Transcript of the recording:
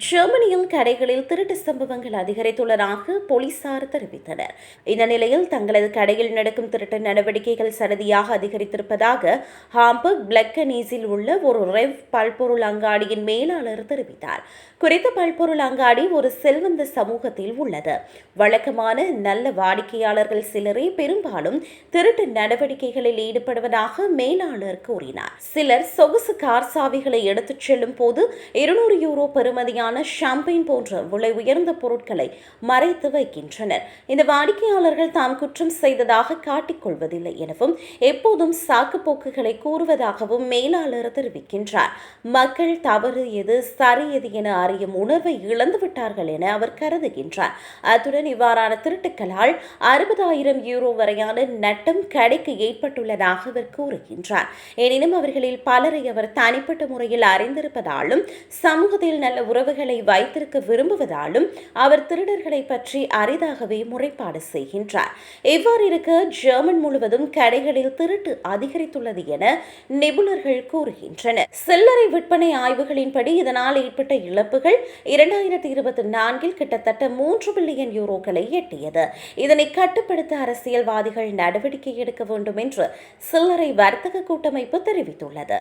ஜெர்மனியில் கடைகளில் திருட்டு சம்பவங்கள் அதிகரித்துள்ளதாக போலீசார் தெரிவித்தனர். இந்த நிலையில் தங்களது கடையில் நடக்கும் திருட்டு நடவடிக்கைகள் சரதியாக அதிகரித்திருப்பதாக ஹாம்பர்க் பிளக்கனீஸில் உள்ள ஒரு ரெவ் பல்பொருள் அங்காடியின் மேலாளர் தெரிவித்தார். குறித்த பல்பொருள் அங்காடி ஒரு செல்வந்த சமூகத்தில் உள்ளது. வழக்கமான நல்ல வாடிக்கையாளர்கள் சிலரே பெரும்பாலும் திருட்டு நடவடிக்கைகளில் ஈடுபடுவதாக மேலாளர் கூறினார். சிலர் சொகுசு கார் சாவிகளை எடுத்துச் செல்லும் போது இருநூறு யூரோ பெறுமதியான ஷாம்பெயின் போன்ற விலை உயர்ந்த பொருட்களை மறைத்து வைக்கின்றனர். இந்த வாடிக்கையாளர்கள் தாம் குற்றம் செய்ததாக காட்டிக்கொள்வதில்லை எனவும் எப்போதும் சாக்குப்போக்குகளை கூறுவதாகவும் மேலாளர் தெரிவிக்கின்றார். மக்கள் தவறு எது சரி எது என அறியும் உணர்வை இழந்துவிட்டார்கள் என அவர் கருதுகின்றார். அத்துடன் இவ்வாறான திருட்டுக்களால் அறுபதாயிரம் யூரோ வரையான நட்டம் கடைக்கு ஏற்பட்டுள்ளதாக அவர் கூறுகின்றார். எனினும் அவர்களில் பலரை அவர் தனிப்பட்ட முறையில் அறிந்திருப்பதாலும் சமூகத்தில் நல்ல உறவுகளை வைத்திருக்க விரும்புவதாலும் அவர் திருடர்களை பற்றி அரிதாகவே முறைப்பாடு செய்கின்றார். இவ்வாறு இருக்க ஜெர்மன் முழுவதும் கடைகளில் திருட்டு அதிகரித்துள்ளது என நிபுணர்கள் கூறுகின்றனர். சில்லறை விற்பனை ஆய்வுகளின்படி இதனால் ஏற்பட்ட இழப்புகள் இரண்டாயிரத்தி இருபத்தி நான்கில் கிட்டத்தட்ட மூன்று பில்லியன் யூரோக்களை எட்டியது. இதனை கட்டுப்படுத்த அரசியல்வாதிகள் நடவடிக்கை எடுக்க வேண்டும் என்று சில்லறை வர்த்தக கூட்டமைப்பு தெரிவித்துள்ளது.